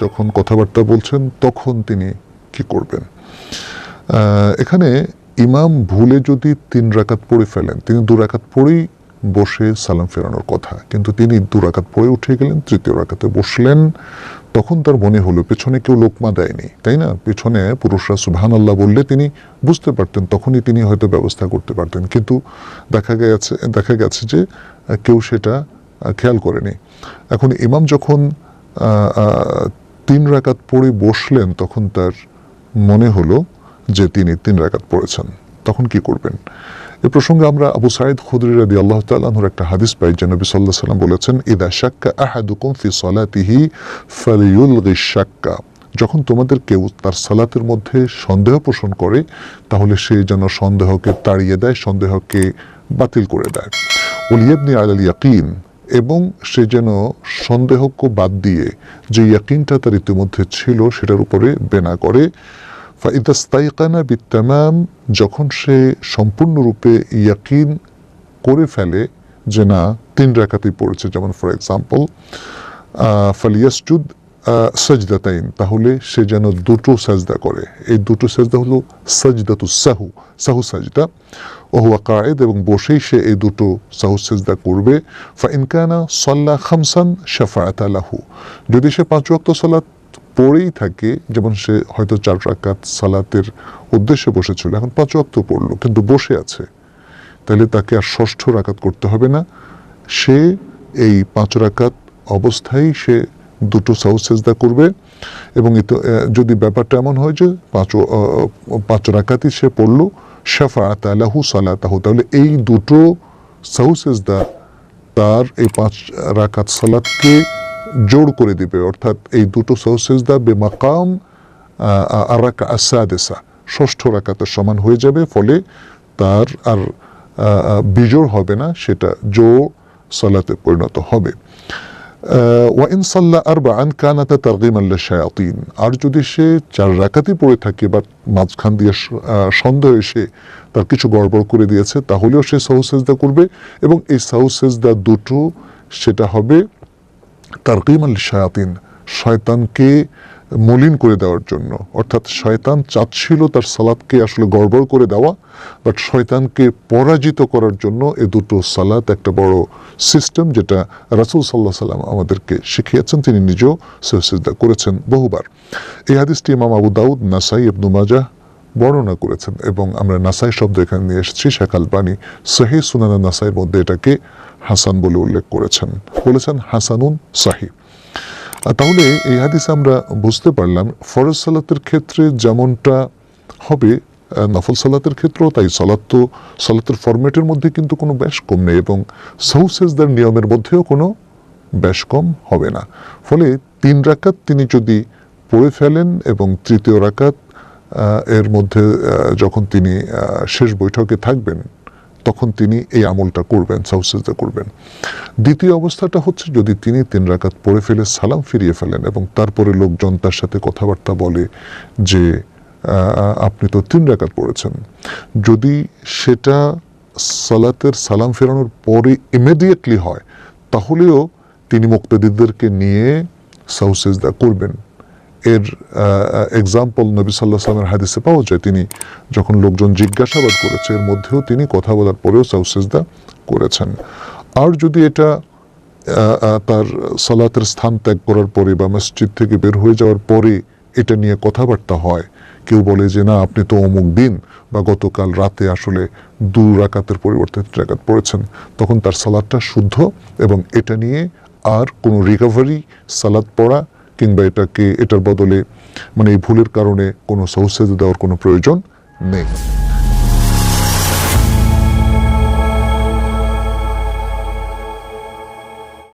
যখন কথাবার্তা বলছেন, তখন তিনি কি করবেন? এখানে ইমাম ভুলে যদি তিন রাকাত পড়ে ফেলেন, তিনি দু রাকাত পড়েই বসে সালাম ফেরানোর কথা। কিন্তু তিনি দু রাকাত পড়ে উঠে গেলেন, তৃতীয় রাকাতে বসলেন, তখন তার মনে হলো, পেছনে কেউ লোকমা দেয়নি, তাই না? পেছনে পুরুষরা সুবহান আল্লাহ বললে তিনি বুঝতে পারতেন, তখনই তিনি হয়তো ব্যবস্থা করতে পারতেন। কিন্তু দেখা গেছে দেখা গেছে যে, কেউ সেটা খেয়াল করেনি। এখন ইমাম যখন তিন রাকাত পড়ে বসলেন, তখন তার মনে হলো যে তিনি তিন রাকাত পড়েছেন। তখন কি করবেন? এ প্রসঙ্গে আমরা আবু সাইদ খুদরি রাদি আল্লাহ তাআলার একটা হাদিস পাই, যে নবী আলাইহি সাল্লাম বলেছেন, ইদা শাক্কা আহাদুকুম ফি সালাতিহি ফালিউল শাক্কা। যখন তোমাদের কেউ তার সালাতের মধ্যে সন্দেহ পোষণ করে, তাহলে সে যেন সন্দেহকে তাড়িয়ে দেয়, সন্দেহকে বাতিল করে দেয়। ওলিয়াবনি আলাল ইয়াকিন এবং সে যেন সন্দেহকে বাদ দিয়ে যে ইয়াকিনটা তার ইতিমধ্যে ছিল সেটার উপরে বেনা করে। ফাইদাস্তাইকানা বিত্তামাম, যখন সে সম্পূর্ণরূপে ইয়াকিন করে ফেলে যে না, তিন রাখাতেই পড়েছে, যেমন ফর এক্সাম্পল ফালিয়াসজুদ সাজদাতাইন, তাহলে সে যেন দুটো সাজদা করে। এই দুটো সাজদা হলো সাজদাতু সাহু সাহু সাজদা। ওহুয়া কায়েদ এবং বসেই সে এই দুটো সাহু সাজদা করবে। ফা ইনকানা সল্লা খামসান শাফায়াত লাহু। যদি সে পাঁচ ওয়াক্ত সালাত পড়েই থাকে, যেমন সে হয়তো চার রাকাত সালাতের উদ্দেশ্যে বসেছিল, এখন পাঁচ ওয়াক্ত পড়ল, কিন্তু বসে আছে, তাহলে তাকে আর ষষ্ঠ রাকাত করতে হবে না। সে এই পাঁচ রাকাত অবস্থায় সে দুটো সাউথ সেজদা করবে এবং এতে, যদি ব্যাপারটা এমন হয় যে পাঁচ পাঁচ রাকাতই সে পড়ল শাফা তালাহু সালাতাহু তাহলে এই দুটো সাউ সেজদা তার এই পাঁচ রাকাত সালাতকে জোড় করে দিবে। অর্থাৎ এই দুটো সাউ সেজদা বেমাকাম আরাকা আসাদেসা ষষ্ঠ রাকাতের সমান হয়ে যাবে ফলে তার আর বিজোড় হবে না সেটা জো সালাতে পরিণত হবে। ওয়াইন সাল্লা আর বা আন কানাতা আল্লাহ শায়াতিন আর যদি সে চার রাকাতি পড়ে থাকে বা মাঝখান দিয়ে সন্দেহ এসে তার কিছু গড়বড় করে দিয়েছে, তাহলেও সে সাহু সেজদা করবে এবং এই সাহু সেজদা দুটো, সেটা হবে তারকিম আল শায়াতিন শয়তানকে মলিন করে দেওয়ার জন্য। অর্থাৎ শয়তান চাচ্ছিল তার সালাদকে আসলে গড়বড় করে দেওয়া বাট শয়তানকে পরাজিত করার জন্য এ দুটো সালাত একটা বড় সিস্টেম যেটা রাসুল সাল্লাহ সাল্লাম আমাদেরকে শিখিয়েছেন, তিনি নিজেও সহসিদ্ধা করেছেন বহুবার। এই হাদিসটি ইমাম আবু দাউদ, নাসাই ইবনু মাজাহ বর্ণনা করেছেন এবং আমরা নাসাই শব্দ এখানে নিয়ে এসেছি, শেখ আলবানী সহি সুনানা নাসাইয়ের মধ্যে এটাকে হাসান বলে উল্লেখ করেছেন। বলেছেন, হাসানুন সাহি তাহলে এই হাদিসে আমরা বুঝতে পারলাম, ফরজ সালাতের ক্ষেত্রে যেমনটা হবে নফল সালাতের ক্ষেত্রেও তাই। সালাত তো, সালাতের ফরম্যাটের মধ্যে কিন্তু কোনো ব্যাস কম নেই এবং সৌসেজদার নিয়মের মধ্যেও কোনো ব্যাস কম হবে না। ফলে তিন রাকাত তিনি যদি পড়ে ফেলেন এবং তৃতীয় রাকাত এর মধ্যে যখন তিনি শেষ বৈঠকে থাকবেন তখন তিনি এই আমলটা করবেন সাউসেজদা করবেন। দ্বিতীয় অবস্থাটা হচ্ছে যদি তিনি তিন রাকাত পড়ে ফেলে সালাম ফিরিয়ে ফেলেন এবং তারপরে লোকজন তার সাথে কথাবার্তা বলে যে আপনি তো তিন রাকাত পড়েছেন। যদি সেটা সালাতের সালাম ফেরানোর পরে ইমিডিয়েটলি হয়, তাহলেও তিনি মুক্তাদিদেরকে নিয়ে সাউসেজদা করবেন। এর এক্সাম্পল নবী সাল্লাহ সাল্লামের হাদিসে পাওয়া যায়। তিনি যখন লোকজন জিজ্ঞাসাবাদ করেছে, এর মধ্যেও তিনি কথা বলার পরেও সাউসেজদা করেছেন। আর যদি এটা তার সালাতের স্থান ত্যাগ করার পরে বা মসজিদ থেকে বের হয়ে যাওয়ার পরে এটা নিয়ে কথাবার্তা হয়, কেউ বলে যে, না, আপনি তো অমুক দিন বা গতকাল রাতে আসলে দু রাকাতের পরিবর্তে রাকাত পড়েছেন। তখন তার সালাদটা শুদ্ধ এবং এটা নিয়ে আর কোনো রিকভারি সালাদ পড়া কিংবা এটাকে এটার বদলে মানে এই ভুলের কারণে কোনো সৌসেজ দেওয়ার কোনো প্রয়োজন নেই।